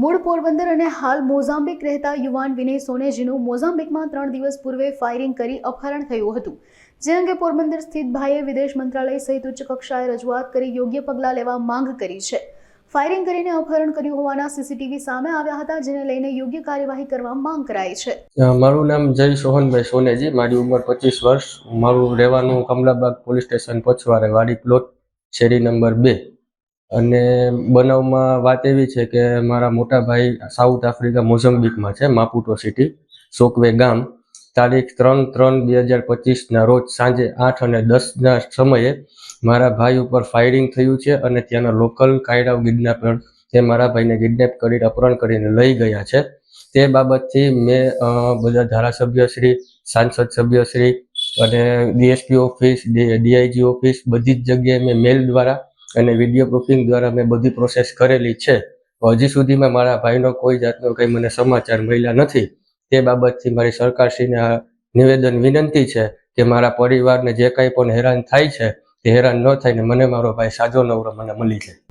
મૂળ પોરબંદર અને હાલ મોઝામ્બિક રહેતા યુવાન વિનય સોનેજીનું મોઝામ્બિકમાં ત્રણ દિવસ પૂર્વે ફાયરિંગ કરી અપહરણ થયું હતું. જે અંગે પોરબંદર સ્થિત ભાઈએ વિદેશ મંત્રાલય સહિત ઉચ્ચ કક્ષાએ રજૂઆત કરી યોગ્ય પગલાં લેવા માંગ કરી છે. ફાયરિંગ કરીને અપહરણ કર્યું હોવાના સીસીટીવી સામે આવ્યા હતા, જેને લઈને યોગ્ય કાર્યવાહી કરવા માંગ કરાઈ છે. મારું નામ જય સોહનભાઈ સોનેજી, મારી ઉંમર પચીસ વર્ષ. મારું રહેવાનું કમલાબાગ પોલીસ સ્ટેશન પછવારે વાડી પ્લોટ શેરી નંબર બે. અને બનાવમાં વાત એવી છે કે મારા મોટા ભાઈ સાઉથ આફ્રિકા મોઝમ્બિકમાં છે માપુટો સિટી સોકવે ગામ. તારીખ ત્રણ ત્રણ બે હજાર પચીસના રોજ સાંજે આઠ અને દસના સમયે મારા ભાઈ ઉપર ફાયરિંગ થયું છે અને ત્યાંના લોકલ કાયરાવ કિડનેપર તે મારા ભાઈને કિડનેપ કરી, અપહરણ કરીને લઈ ગયા છે. તે બાબતથી મેં બધા ધારાસભ્યશ્રી સાંસદ સભ્યશ્રી અને ડીએસપી ઓફિસ ડીઆઈજી ઓફિસ બધી જ જગ્યાએ મેં મેલ દ્વારા અને વીડિયો પ્રૂફિંગ દ્વારા મેં બધી પ્રોસેસ કરેલી છે. હજી સુધીમાં મારા ભાઈનો કોઈ જાતનો કંઈ મને સમાચાર મળ્યા નથી. તે બાબતથી મારી સરકારશ્રીને આ નિવેદન વિનંતી છે કે મારા પરિવારને જે કંઈ પણ હેરાન થાય છે, તે હેરાન ન થાય ને મને મારો ભાઈ સાજો નવરો મને મળી જાય.